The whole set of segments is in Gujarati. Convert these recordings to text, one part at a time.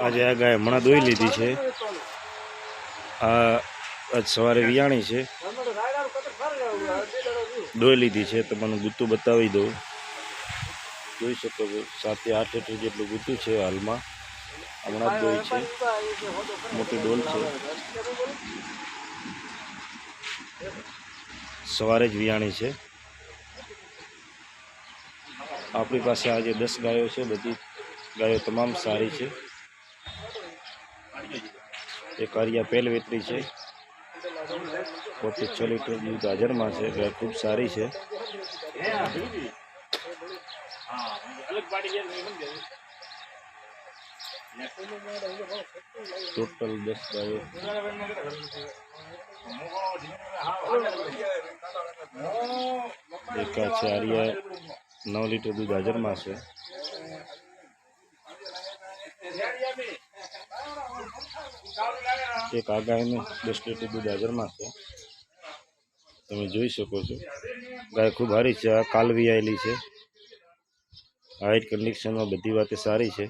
આજે આ ગાય હમણાં દોઈ લીધી છે. આ આજ સવારે વિયાણી છે. દોઈ લીધી છે. તમને ગુત્તું બતાવી દઉં. જોઈ શકો છો. સાતથી આઠ લીટર જેટલું ગુત્તું છે હાલમાં. હમણાં જ દોઈ છે. મોટી ડોલ છે. સવારે જ વિયાણી છે. આપણી પાસે આજે દસ ગાયો છે. બધી ગાયો તમામ સારી છે. એક આરિયા પેલ વેતરી છે. પોતે છ લીટર દૂધ હાજરમાં છે. ગાય ખૂબ સારી છે. ટોટલ દસ ગાયો એક છે આરિયા નવ લીટર દૂધ હાજરમાં છે. એક આ ગાયનું દસ લીટર દૂધ હાજરમાં છે. તમે જોઈ શકો છો. ગાય ખૂબ સારી છે, આ કાલવી આવેલી છે હાઇટ કન્ડિશનમાં બધી વાતે સારી છે.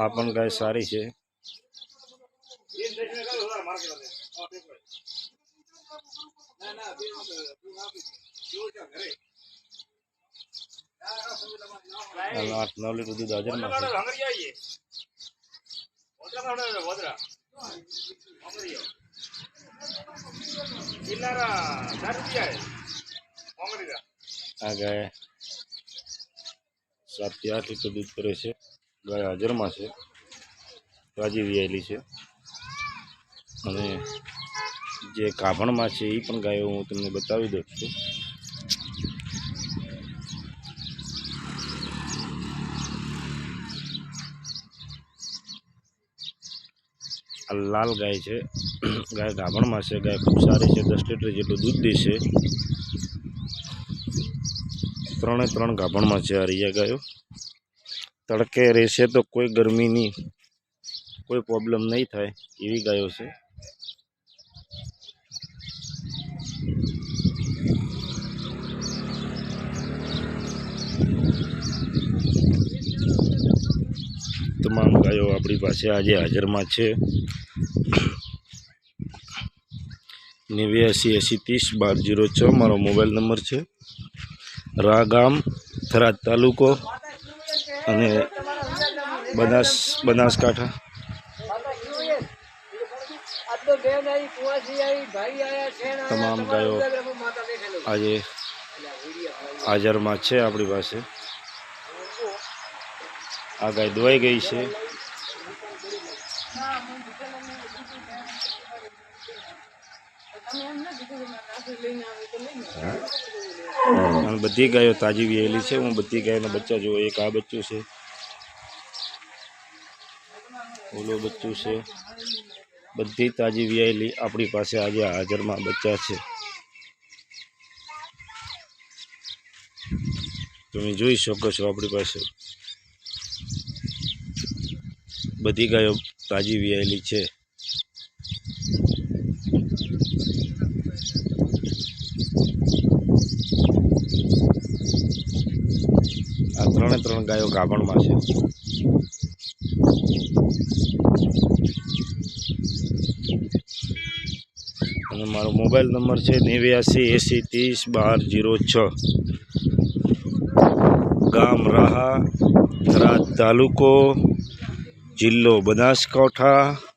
આ પણ ગાય સારી છે. હાલ આઠ નવ લીટર દૂધ હાજરમાં આ ગાય સાતથી આઠ લીટર દૂધ કરે છે ગાય હાજરમાં છે તાજી વિયાયેલી છે અને જે કાભણમાં છે એ પણ ગાયો હું તમને બતાવી દઉં છું આ લાલ ગાય છે. ગાય ગાભણમાં છે, ગાય ખૂબ સારી છે, દસ લીટર જેટલું દૂધ દેશે ત્રણે ત્રણ ગાભણમાં છે હરિયા ગાયો. તડકે રહેશે તો કોઈ ગરમીની કોઈ પ્રોબ્લેમ નહીં થાય એવી ગાયો છે તમામ ગાયો આપણી પાસે આજે હાજરમાં છે. નેવ્યાસી એંસી ત્રીસ બાર જીરો છ, મારો મોબાઈલ નંબર છે. રા ગામ થરાદ તાલુકો અને બનાસ, બનાસકાંઠા. તમામ ગાયો આજે હાજરમાં છે આપણી પાસે. આ ગાય દોવાઈ ગઈ છે. અને બધી ગાયો તાજી વિયેલી છે. હું બધી ગાયના બચ્ચા જોઉં. એક આ બચ્ચું છે. ઓલો બચ્ચું છે. બધી તાજી વિયાયેલી આપણી પાસે આજે હાજરમાં બચ્ચા છે. તમે જોઈ શકો છો આપણી પાસે. બધી ગાયો તાજી વિયાયેલી છે. આ ત્રણ ગાયો ગાભણમાં છે. અને મારો મોબાઈલ નંબર છે નેવ્યાસી એંસી ત્રીસ બાર જીરો છ. ગામ રાહા રાજ તાલુકો, જિલ્લો બનાસકાંઠા.